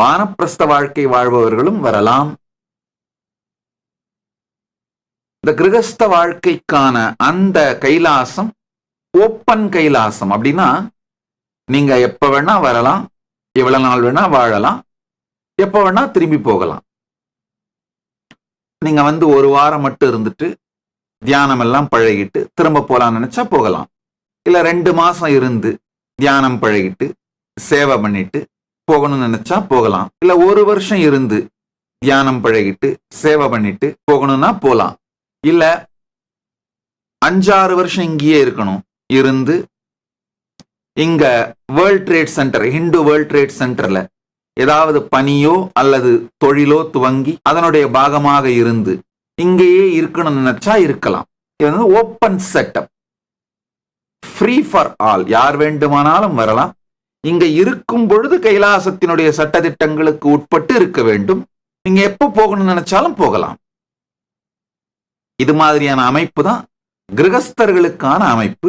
வானப்பிரஸ்த வாழ்க்கை வாழ்பவர்களும் வரலாம். இந்த கிரகஸ்த வாழ்க்கைக்கான அந்த கைலாசம் ஓப்பன் கைலாசம் அப்படின்னா நீங்க எப்ப வேணா வரலாம் எவ்வளவு நாள் வேணா வாழலாம் எப்ப வேணா திரும்பி போகலாம். நீங்க வந்து ஒரு வாரம் மட்டும் இருந்துட்டு தியானம் எல்லாம் பழகிட்டு திரும்ப போலாம்னு நினைச்சா போகலாம். இல்ல ரெண்டு மாசம் இருந்து தியானம் பழகிட்டு சேவை பண்ணிட்டு போகணும்னு நினைச்சா போகலாம். இல்ல ஒரு வருஷம் இருந்து தியானம் பழகிட்டு சேவை பண்ணிட்டு போகணும்னா போகலாம் இல்ல அஞ்சாறு வருஷம் இங்கேயே இருக்கணும். இருந்து இங்க world trade centre Hindu world trade சென்டர்ல ஏதாவது பணியோ அல்லது தொழிலோ துவங்கி அதனுடைய பாகமாக இருந்து இங்கேயே இருக்கணும்னு நினைச்சா இருக்கலாம். இது வந்து open setup free for all யார் வேண்டுமானாலும் வரலாம். இங்க இருக்கும் பொழுது கைலாசத்தினுடைய சட்டத்திட்டங்களுக்கு உட்பட்டு இருக்க வேண்டும். நீங்க எப்போ போகணும்னு நினைச்சாலும் போகலாம். இது மாதிரியான அமைப்பு தான் கிரகஸ்தர்களுக்கான அமைப்பு.